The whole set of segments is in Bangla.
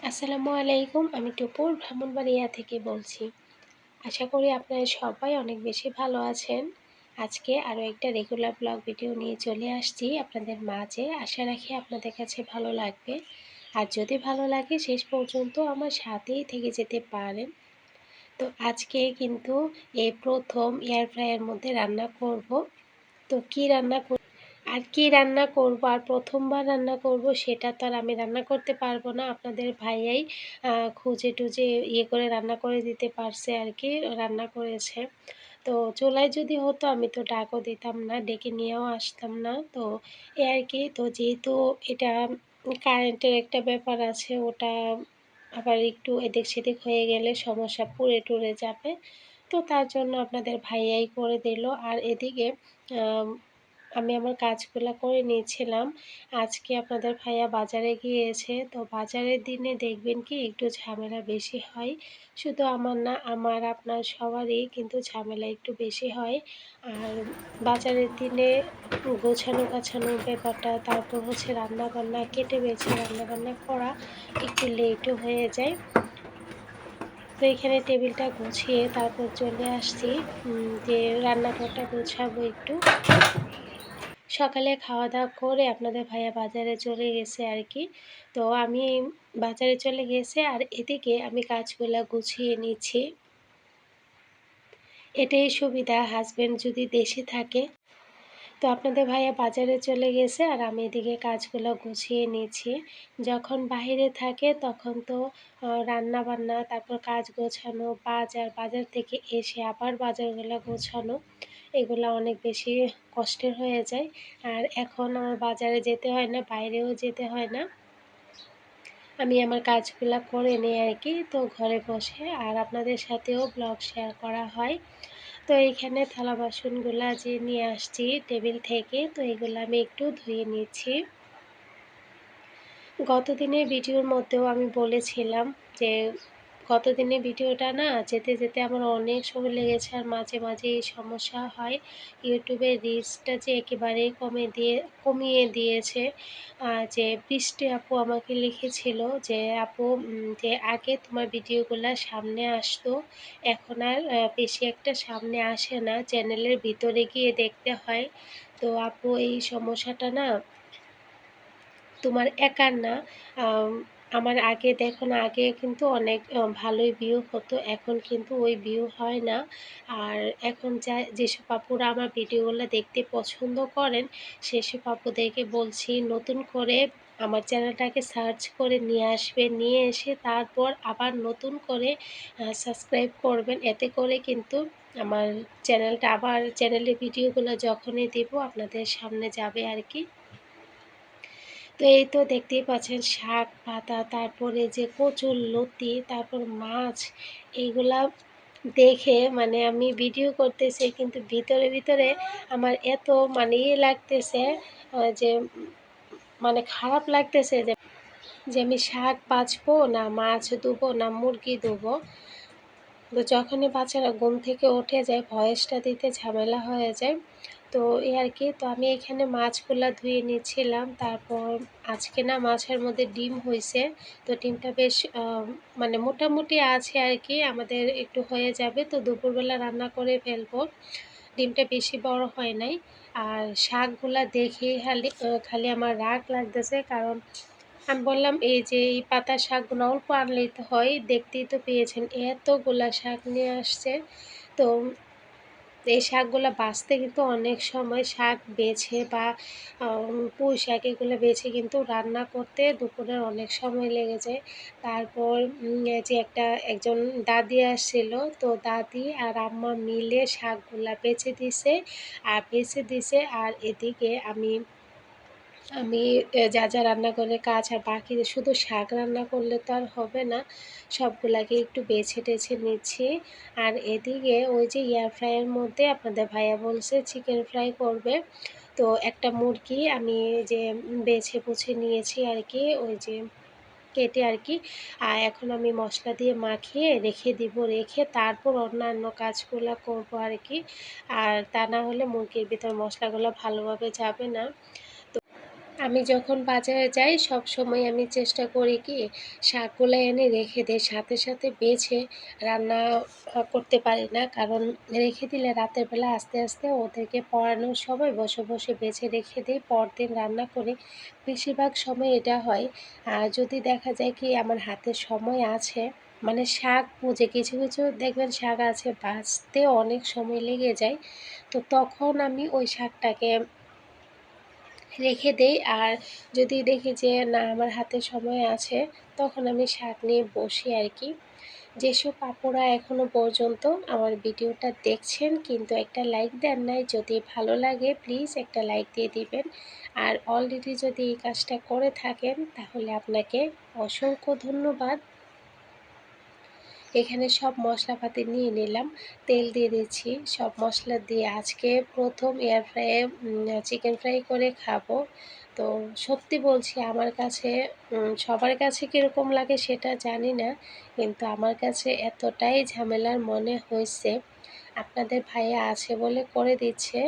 আসসালামু আলাইকুম, আমি টুপুর ব্রাহ্মণবাড়িয়া থেকে বলছি। আশা করি আপনারা সবাই অনেক বেশি ভালো আছেন। আজকে আরও একটা রেগুলার ব্লগ ভিডিও নিয়ে চলে আসছি আপনাদের মাঝে। আশা রাখি আপনাদের কাছে ভালো লাগবে। আর যদি ভালো লাগে, শেষ পর্যন্ত আমার সাথেই থেকে যেতে পারেন। তো আজকে কিন্তু এই প্রথম এয়ার ফ্রাইয়ের মধ্যে রান্না করব। তো কি রান্না আর কি রান্না করব? আর প্রথমবার রান্না করব, সেটা তো আর আমি রান্না করতে পারব না। আপনাদের ভাইয়াই খুঁজে টুজে ইয়ে করে রান্না করে দিতে পারছে আর কি, রান্না করেছে। তো চুলায় যদি হতো আমি তো ডাকও দিতাম না, ডেকে নিয়েও আসতাম না। তো এ আর কি, তো যেহেতু এটা কারেন্টের একটা ব্যাপার আছে, ওটা আবার একটু এদিক সেদিক হয়ে গেলে সমস্যা পুড়ে টুরে যাবে। তো তার জন্য আপনাদের ভাইয়াই করে দিল। আর এদিকে আমি আমার কাজগুলো করে নিয়েছিলাম। আজকে আপনাদের ভাইয়া বাজারে গিয়েছে। তো বাজারের দিনে দেখবেন কি একটু ঝামেলা বেশি হয়। শুধু আমার না, আমার, আপনার সবারই কিন্তু ঝামেলা একটু বেশি হয়। আর বাজারের দিনে গোছানো গাছানো ব্যাপারটা, তারপর হচ্ছে রান্না বান্না কেটে বেছে রান্নাবান্না করা একটু লেটও হয়ে যায়। তো এখানে টেবিলটা গুছিয়ে তারপর চলে আসছি। যে রান্নাঘরটা গোছাবো একটু। সকালে খাওয়া দাওয়া করে আপনাদের ভাইয়া বাজারে চলে গেছে আর কি তো আমি বাজারে চলে গেছে আর এদিকে আমি কাজগুলো গুছিয়ে নিচ্ছি। এটাই সুবিধা হাজব্যান্ড যদি দেশে থাকে। তো আপনাদের ভাইয়া বাজারে চলে গেছে আর আমি এদিকে কাজগুলো গুছিয়ে নিচ্ছি। যখন বাহিরে থাকে তখন তো রান্না বান্না তারপর কাজ গোছানো, বাজার বাজার থেকে এসে আবার বাজারগুলো গোছানো। এগুলো অনেক বেশি কষ্টের হয়ে যায়। আর এখন আমার বাজারে যেতে হয় না, বাইরেও যেতে হয় না। আমি আমার কাজগুলো করে নিই আর কি, তো ঘরে বসে। আর আপনাদের সাথেও ব্লগ শেয়ার করা হয়। তো এইখানে থালা বাসনগুলো যে নিয়ে আসছি টেবিল থেকে, তো এগুলো আমি একটু ধুয়ে নিচ্ছি। গত দিনের ভিডিওর মধ্যেও আমি বলেছিলাম যে গত দিনের ভিডিওটা না যেতে যেতে আমার অনেক সময় লেগেছে আর মাঝে মাঝে এই সমস্যা হয়। ইউটিউবের রিচটা যে একেবারেই কমে দিয়ে, কমিয়ে দিয়েছে। যে বৃষ্টি আপু আমাকে লিখেছিল যে, আপু যে আগে তোমার ভিডিওগুলো সামনে আসতো, এখন আর বেশি একটা সামনে আসে না। চ্যানেলের ভিতরে গিয়ে দেখতে হয়। তো আপু, এই সমস্যাটা না তোমার একার না। আমার আগে দেখো না, আগে কিন্তু অনেক ভালোই ভিউ হতো। এখন কিন্তু ওই ভিউ হয় না। আর এখন যা, যেসব পাপুরা আমার ভিডিওগুলো দেখতে পছন্দ করেন, সেসব পাপুদেরকে বলছি নতুন করে আমার চ্যানেলটাকে সার্চ করে নিয়ে আসবে, নিয়ে এসে তারপর আবার নতুন করে সাবস্ক্রাইব করবেন। এতে করে কিন্তু আমার চ্যানেলটা, আবার চ্যানেলের ভিডিওগুলো যখনই দেব আপনাদের সামনে যাবে আর কি। তো এই তো দেখতেই পাচ্ছেন শাক, পাতা, তারপরে যে কচুর লতি, তারপর মাছ, এইগুলা দেখে মানে আমি ভিডিও করতেছি, কিন্তু ভিতরে ভিতরে আমার এত মানে ইয়ে লাগতেছে যে মানে খারাপ লাগতেছে যে যে আমি শাক বাছবো না মাছ ধুবো না মুরগি ধুবো। তো যখনই বাচ্চারা ঘুম থেকে উঠে যায়, ভয়েসটা দিতে ঝামেলা হয়ে যায়। তো এই আর কি, তো আমি এখানে মাছগুলো ধুয়ে নিয়েছিলাম। তারপর আজকে না মাছের মধ্যে ডিম হয়েছে। তো ডিমটা বেশ মানে মোটামুটি আছে আর কি, আমাদের একটু হয়ে যাবে। তো দুপুরবেলা রান্না করে ফেলব। ডিমটা বেশি বড় হয় নাই। আর শাকগুলা দেখে খালি খালি আমার রাগ লাগতেছে। কারণ আমি বললাম, এই যে এই পাতা শাকগুলো অল্প আনলেই তো হয়, দেখতেই তো পেয়েছেন। এতগুলা শাক নিয়ে আসছে। তো এই শাকগুলো বাঁচতে কিন্তু অনেক সময় শাক বেছে বা পুঁই শাক এগুলো বেছে কিন্তু রান্না করতে দুপুরের অনেক সময় লেগে যায়। তারপর যে একটা, একজন দাদি আসছিল, তো দাদি আর আম্মা মিলে শাকগুলা বেছে দিছে, আর বেছে দিছে, আর এদিকে আমি আমি যা যা রান্না করে কাজ আর বাকি শুধু শাক রান্না করলে তো আর হবে না, সবগুলাকে একটু বেছে টেছে নিচ্ছি। আর এদিকে ওই যে এয়ার ফ্রাইয়ের মধ্যে আপনাদের ভাইয়া বলছে চিকেন ফ্রাই করবে। তো একটা মুরগি আমি যে বেছে বুছে নিয়েছি আর কি ওই যে কেটে আর কি আর এখন আমি মশলা দিয়ে মাখিয়ে রেখে দিব, রেখে তারপর অন্যান্য কাজগুলো করব আর কি আর তা না হলে মুরগির ভিতর মশলাগুলো ভালোভাবে যাবে না। আমি যখন বাজারে যাই, সব সময় আমি চেষ্টা করি কি, শাকগুলো এনে রেখে দেয় সাথে সাথে বেছে রান্না করতে পারি না। কারণ রেখে দিলে রাতের বেলা আস্তে আস্তে ওদেরকে পড়ানোর সময় বসে বসে বেছে রেখে দিই। পরদিন রান্না করি। বেশিরভাগ সময় এটা হয়। আর যদি দেখা যায় কি, আমার হাতে সময় আছে মানে শাক বুঝে কিছু কিছু দেখবেন শাক আছে, বাঁচতে অনেক সময় লেগে যায়। তো তখন আমি ওই শাকটাকে রেখে দেই। আর যদি দেখি যে, না, আমার হাতে সময় আছে, তখন আমি শাক নিয়ে বসি আর কি। যেসব আপুরা এখনও পর্যন্ত আমার ভিডিওটা দেখছেন, কিন্তু একটা লাইক দেন নাই, যদি ভালো লাগে প্লিজ একটা লাইক দিয়ে দিবেন। আর অলরেডি যদি এই কাজটা করে থাকেন, তাহলে আপনাকে অসংখ্য ধন্যবাদ। এখানে সব মশলাপাতি নিয়ে নিলাম। তেল দিয়ে দিচ্ছি সব মশলা দিয়ে আজকে প্রথম এয়ার ফ্রাইয়ে চিকেন ফ্রাই করে খাব। তো সত্যি বলছি, আমার কাছে সবার কাছে কীরকম লাগে সেটা জানি না, কিন্তু আমার কাছে এতটাই ঝামেলার মনে হয়েছে। আপনাদের ভাইয়া আছে বলে করে দিচ্ছে।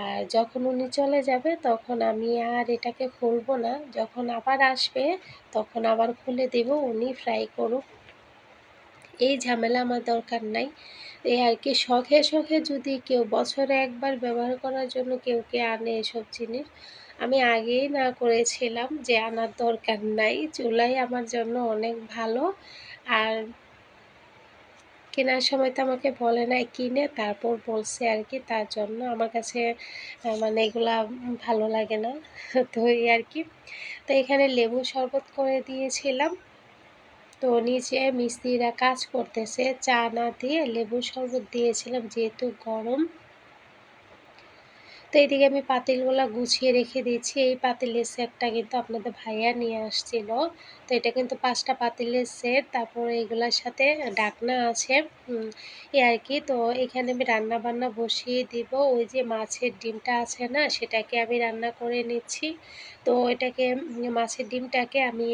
আর যখন উনি চলে যাবে, তখন আমি আর এটাকে খুলবো না। যখন আবার আসবে, তখন আবার খুলে দেব, উনি ফ্রাই করুক। এই ঝামেলা আমার দরকার নাই। এই আর কি, শখে শখে যদি কেউ বছরে একবার ব্যবহার করার জন্য কেউ কে আনে এসব জিনিস, আমি আগেই না করেছিলাম যে আনার দরকার নাই। চুলাই আমার জন্য অনেক ভালো। আর কেনার সময় তো আমাকে বলে নাই কিনে, তারপর বলছে আর কি, তার জন্য আমার কাছে মানে এগুলা ভালো লাগে না। তো এই আর কি। তো এখানে লেবু শরবত করে দিয়েছিলাম। তো নিচে মিস্ত্রিরা কাজ করতেছে চা না দিয়ে লেবু শরবত দিয়েছিলাম যেহেতু গরম। তো এইদিকে আমি পাতিলগুলো গুছিয়ে রেখে দিচ্ছি এই পাতিলের সেটটা কিন্তু আপনাদের ভাইয়া নিয়ে আসছিল। তো এটা কিন্তু পাঁচটা পাতিলের সেট, তারপরে এগুলোর সাথে ডাকনা আছে এ আর কি। তো এখানে আমি রান্না বান্না বসিয়ে দিব। ওই যে মাছের ডিমটা আছে না, সেটাকে আমি রান্না করে নিচ্ছি। তো এটাকে মাছের ডিমটাকে আমি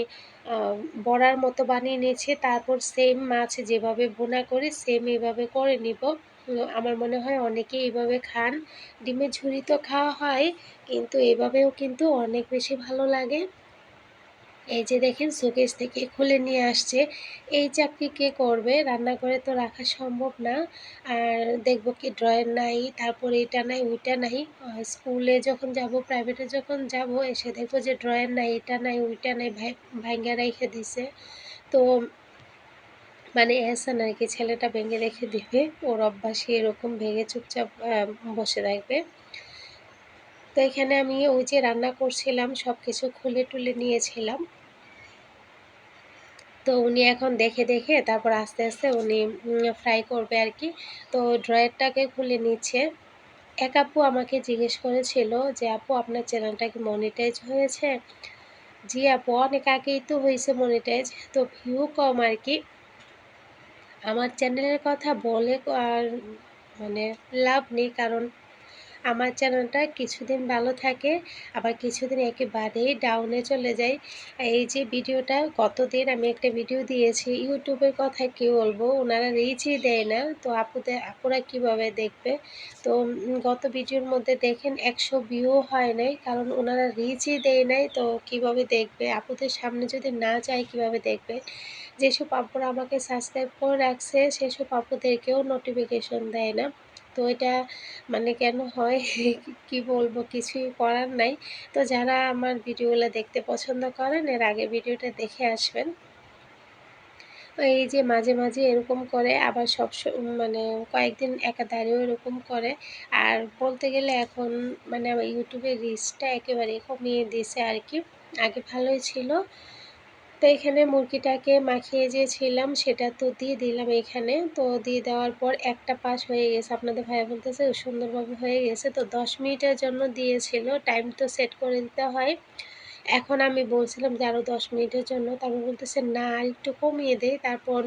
বড়ার মতো বানিয়ে নিয়েছি। তারপর সেম মাছ যেভাবে বোনা করি সেম এইভাবে করে নিব। আমার মনে হয় অনেকে এইভাবে খান। ডিমের ঝুড়ি তো খাওয়া হয়, কিন্তু এভাবেও কিন্তু অনেক বেশি ভালো লাগে। এই যে দেখেন, শোকেস থেকে খুলে নিয়ে আসছে। এই চাকরি কে করবে? রান্নাঘরে তো রাখা সম্ভব না। আর দেখব কি ড্রয়ার নাই, তারপর এটা নাই, ওইটা নাই। স্কুলে যখন যাব, প্রাইভেটে যখন যাব, এসে দেখব যে ড্রয়ার নাই, এটা নাই, ওইটা নাই, ভাই ভাঙ্গা রেখে দিছে। তো মানে এহসান আর কি ছেলেটা ভেঙে রেখে দিবে, ওর অভ্যাসই এরকম ভেঙে চুপচাপ বসে থাকবে। তো এখানে আমি ওই যে রান্না করছিলাম সব কিছু খুলে টুলে নিয়েছিলাম। তো উনি এখন দেখে দেখে তারপর আস্তে আস্তে উনি ফ্রাই করবে আর কি। তো ড্রয়ারটাকে খুলে নিচ্ছে। এক আপু আমাকে জিজ্ঞেস করেছিল যে, আপু, আপনার চ্যানেলটা কি মনিটাইজ হয়েছে? জি আপু, অনেক আগেই তো হয়েছে মনিটাইজ তো ভিউ কম আর কি। আমার চ্যানেলের কথা বলে আর মানে লাভ নেই, কারণ আমার চ্যানেলটা কিছুদিন ভালো থাকে, আবার কিছুদিন একেবারেই ডাউনে চলে যায়। এই যে ভিডিওটা কতদিন আমি একটা ভিডিও দিয়েছি, ইউটিউবের কথা কী বলব, ওনারা রিচই দেয় না, তো আপুদের আপুরা কীভাবে দেখবে? তো গত ভিডিওর মধ্যে দেখেন একশো ভিউ হয় নাই, কারণ ওনারা রিচই দেয় নাই, তো কীভাবে দেখবে? আপুদের সামনে যদি না যায়, কীভাবে দেখবে? যেসব আপুরা আমাকে সাবস্ক্রাইব করে রাখছে, সেসব আপুদেরকেও নোটিফিকেশন দেয় না। তো এটা মানে কেন হয়? কি বলব? কিছুই করার নাই। তো যারা আমার ভিডিওগুলো দেখতে পছন্দ করেন, এর আগে ভিডিওটা দেখে আসবেন। এই যে মাঝে মাঝে এরকম করে, আবার সব মানে কয়েকদিন একা দাঁড়িয়েও এরকম করে। আর বলতে গেলে এখন মানে আমার ইউটিউবের রিচটা একেবারে কমিয়ে দিয়েছে আর কি। আগে ভালোই ছিল। তো এখানে মুরগিটাকে মাখিয়ে যে ছিলাম সেটা তো দিয়ে দিলাম এখানে। তো দিয়ে দেওয়ার পর একটা পাস হয়ে গেছে। আপনাদের ভাইয়া বলতেছে সুন্দরভাবে হয়ে গেছে। তো দশ মিনিটের জন্য দিয়েছিল টাইম তো সেট করে দিতে হয়। এখন আমি বলছিলাম যে আরও দশ মিনিটের জন্য। তারপর বলতেছে, না, আর একটু কমিয়ে দেয় তারপর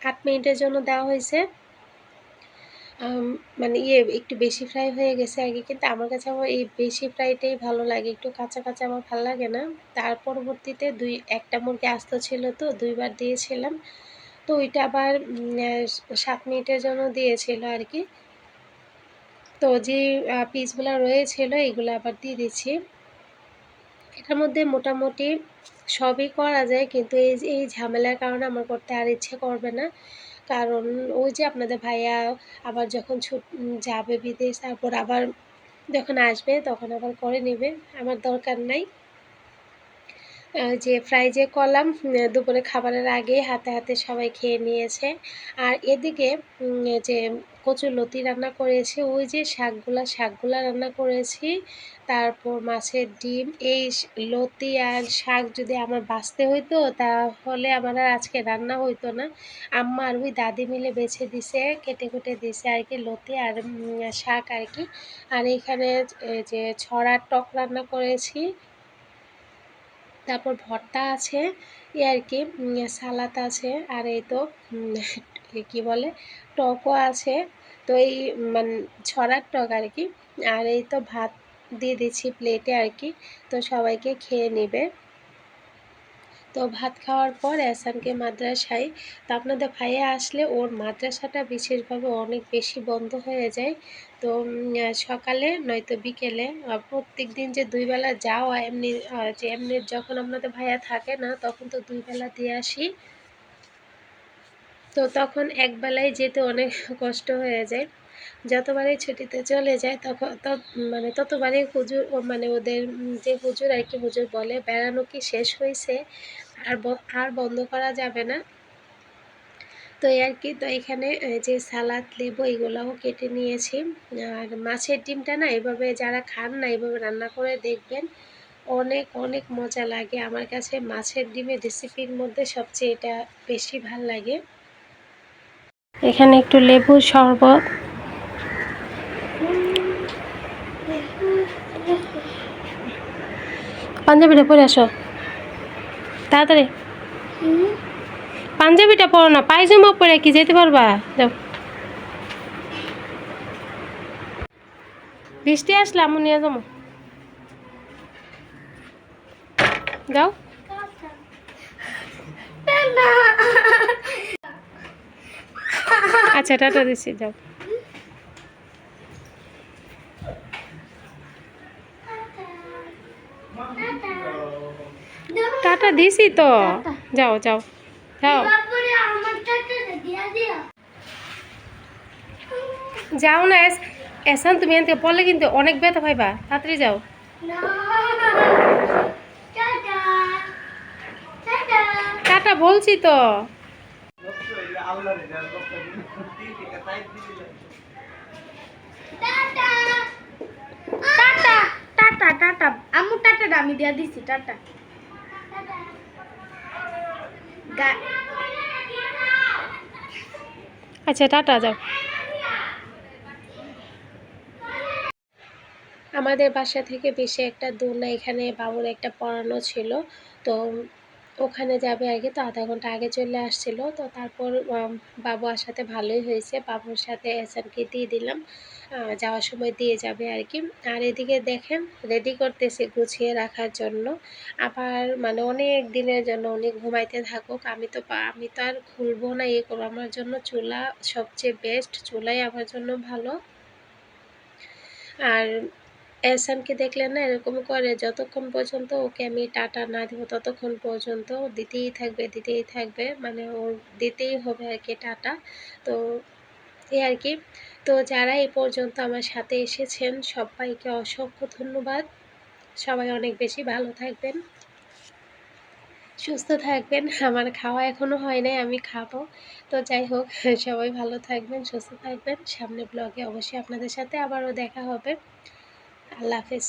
আট মিনিটের জন্য দেওয়া হয়েছে। মানে ইয়ে একটু বেশি ফ্রাই হয়ে গেছে আগে, কিন্তু আমার কাছে আমার এই বেশি ফ্রাইটাই ভালো লাগে। একটু কাঁচা কাঁচা আমার ভালো লাগে না। তার পরবর্তীতে দুই, একটা মুরগি আস্ত ছিল তো, দুইবার দিয়েছিলাম। তো ওইটা আবার সাত মিনিটের জন্য দিয়েছিল আর কি তো যে পিসগুলো রয়েছিল, এগুলো আবার দিয়ে দিচ্ছি। এটার মধ্যে মোটামুটি সবই করা যায়, কিন্তু এই এই ঝামেলার কারণে আমার করতে আর ইচ্ছে করবে না। কারণ ওই যে আপনাদের ভাইয়া আবার যখন ছুট যাবে বিদেশ, তারপর আবার যখন আসবে তখন আবার করে নেবে, আমার দরকার নাই। যে ফ্রাই যে করলাম দুপুরে খাবারের আগে হাতে হাতে সবাই খেয়ে নিয়েছে। আর এদিকে যে কচুর লতি রান্না করেছি, ওই যে শাকগুলা শাকগুলা রান্না করেছি। তারপর মাছের ডিম, এই লতি আর শাক যদি আমার বাঁচতে হইতো, তাহলে আমার আর আজকে রান্না হইতো না। আম্মা আর ওই দাদি মিলে বেছে দিছে, কেটে কুটে দিছে আর কি লতি আর শাক আর কি। আর এখানে এই যে ছড়ার টক রান্না করেছি। তারপর ভর্তা আছে, এ আর কি সালাদ আছে, আর এই তো কি বলে, টকও আছে, তো এই মানে ছড়ার টক আর কি, আর এই তো ভাত দিয়ে দিচ্ছি প্লেটে আর কি, তো সবাইকে খেয়ে নেবে। তো ভাত খাওয়ার পর এসানকে মাদ্রাসায়, তো আপনাদের ভাইয়া আসলে ওর মাদ্রাসাটা বিশেষভাবে অনেক বেশি বন্ধ হয়ে যায়। তো সকালে নয়তো বিকেলে প্রত্যেক দিন যে দুইবেলা যাওয়া এমনি যে এমনি যখন আপনাদের ভাইয়া থাকে না, তখন তো দুইবেলা দিয়ে আসি। তো তখন এক বেলায় যেতে অনেক কষ্ট হয়ে যায়। যতবারই ছুটিতে চলে যায় তখন মানে ততবারই হুজুর মানে ওদের যে হুজুর আর কি হুজুর বলে, বেড়ানো কি শেষ হয়েছে? আর আর বন্ধ করা যাবে না। তো আর কি, তো এখানে যে সালাদ, লেবু, এগুলোও কেটে নিয়েছি। আর মাছের ডিমটা না এভাবে যারা খান না, এভাবে রান্না করে দেখবেন, অনেক অনেক মজা লাগে। আমার কাছে মাছের ডিমের রেসিপির মধ্যে সবচেয়ে এটা বেশি ভালো লাগে। এখানে একটু লেবু শরবত। পাঞ্জাবিটা পরে আসো। তাড়াতাড়ি। পাঞ্জাবিটা পরো না, পায়জামা পরে কি যেতে পারবা? যাও। বৃষ্টি আসলে আমি নিয়ে যাব। যাও। আচ্ছা টাটা দিচ্ছি, যাও। টাটা দিছি তো। যাও যাও। যাও। যাও না এস এসান তুমি এনতে পড়লে কিন্তু অনেক ব্যথা পাইবা। তাড়াতাড়ি যাও। টাটা। বলছি তো। টাটা। টাটা টাটা আমু টাটাটা আমি দিয়া দিছি টাটা। আচ্ছা টাটা যাও। আমাদের বাসা থেকে বেশি একটা দূর না এখানে বাবুর একটা পড়ানো ছিল। তো ওখানে যাবে কি তো আধা ঘণ্টা আগে চলে আসছিল। তো তারপর বাবু আসাতে ভালোই হয়েছে। বাবুর সাথে এসানকে দিয়ে দিলাম। যাওয়ার সময় দিয়ে যাবে আর কি। আর এদিকে দেখেন রেডি করতেছে গুছিয়ে রাখার জন্য। আবার মানে অনেক দিনের জন্য, উনি ঘুমাইতে থাকুক। আমি তো আমি তো আর খুলবো না ইয়ে করব। আমার জন্য চুলা সবচেয়ে বেস্ট চুলাই আমার জন্য ভালো। আর এহসানকে দেখলে না এরকম করে, যতক্ষণ পর্যন্ত ওকে আমি টাটা না দেবো, ততক্ষণ পর্যন্ত দিতেই থাকবে দিতেই থাকবে। মানে ওর দিতেই হবে আর কি টাটা। তো এই আর কি। তো যারা এই পর্যন্ত আমার সাথে এসেছেন, সবাইকে অসংখ্য ধন্যবাদ। সবাই অনেক বেশি ভালো থাকবেন। সুস্থ থাকবেন। আমার খাওয়া এখনও হয় নাই, আমি খাব। তো যাই হোক, সবাই ভালো থাকবেন, সুস্থ থাকবেন। সামনে ব্লগে অবশ্যই আপনাদের সাথে আবারও দেখা হবে। আল্লাহ হাফেজ।